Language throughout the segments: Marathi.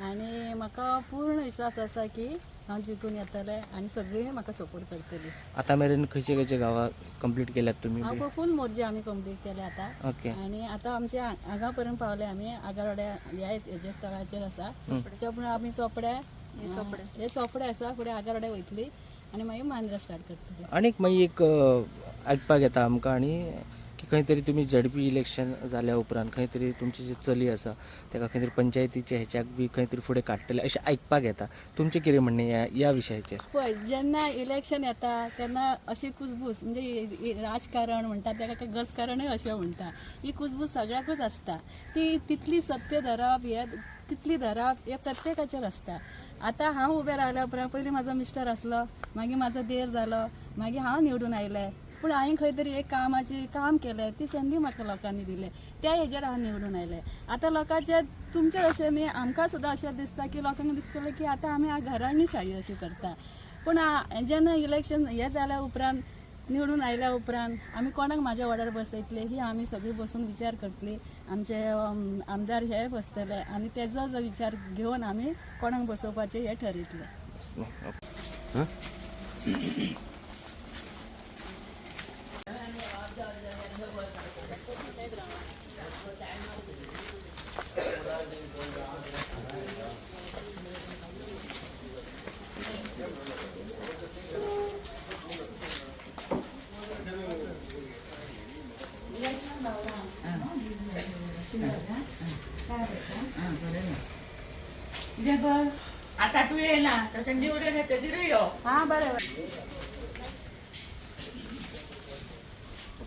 विश्वास आसा की हांव जिखून येतलें आनी सगळीं म्हाका सपोर्ट करतलीं. आता मेरेन खंयचे खंयचे गांवां कंप्लीट केल्यात तुम्ही? हांव फूल मोर्जी आमी कंप्लीट केले आतां. ओके. आनी आतां आमचे हांगा पर्यंत पावले आमी आगारोड्या ह्या हेजे स्थळाचेर आसा चोपडे आमी चोपडे चोपडे हे चोपडे आसा फुडें आगारोड्या वयतली आनी मागीर मांद्रा स्टार्ट करतली. आनीक मागीर एक आयकपाक येता आमकां आनी की खंय तरी तुमी झडपी इलेक्शन जाल्या उपरांत खंय तरी तुमची जी चली आसा तेका खंय तरी पंचायतीचे ह्याच्याक बी खंय तरी फुडें काडटले अशें आयकपाक येता. तुमचें कितें म्हणणें ह्या ह्या विशयाचेर पळय जेन्ना इलेक्शन येता तेन्ना अशी कुसबूस म्हणजे राजकारण म्हणटा तेका गजकारणय अशें म्हणटा ही कुसबूस सगळ्याकूच आसता ती तितली सत्य धरप हे तितली धरप हे प्रत्येकाचेर आसता आतां हांव उबें रावल्या उपरांत पयलीं म्हाजो मिस्टर आसलो मागीर म्हाजो देर जालो मागीर हांव निवडून आयलें पूण हांवें खंय तरी एक कामाची काम केलें ती संदी म्हाका लोकांनी दिली त्या हेजेर हांव निवडून आयलें आतां लोकांचे तुमचे अशें न्ही आमकां सुद्दां अशें दिसता की लोकांक दिसतलें की आतां आमी आ घरांनी शाही अशी करता पूण जेन्ना इलेक्शन हें जाल्या उपरांत निवडून आयल्या उपरांत आमी कोणाक म्हाज्या वाड्यार बसयतले ही आमी सगळीं बसून विचार करतली. आमचे आमदार हे बसतले आनी तेजो जो विचार घेवन आमी कोणाक बसोवपाचें हें ठरयतलें कितें कर आतां तूं येयला ताच्या निवडून येतकीर यो हां बरें बरें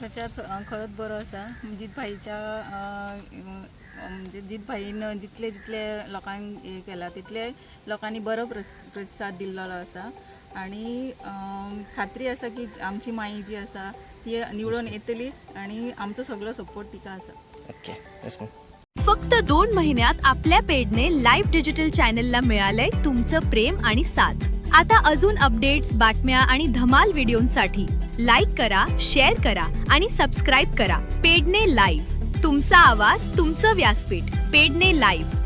प्रचार खरंच बरो आसा जित भाईच्या म्हणजे जित भाईन जितले जितले लोकांक हे केला तितले लोकांनी बरो प्रस- प्रतिसाद दिल्लो आसा आणि अ, खात्री आसा की आमची माई जी आसा ती निवडून येतलीच आणि आमचो सगळो सपोर्ट तिका आसा फक्त दोन महिन्यात आपल्या पेडने लाईव्ह डिजिटल चॅनलला मिळालंय तुमचं प्रेम आणि साथ. आता अजून अपडेट्स बातम्या आणि धमाल व्हिडिओंसाठी लाईक करा शेअर करा आणि सबस्क्राईब करा. पेडणे लाईव्ह. तुमचा आवाज तुमचं व्यासपीठ. पेडणे लाईव्ह.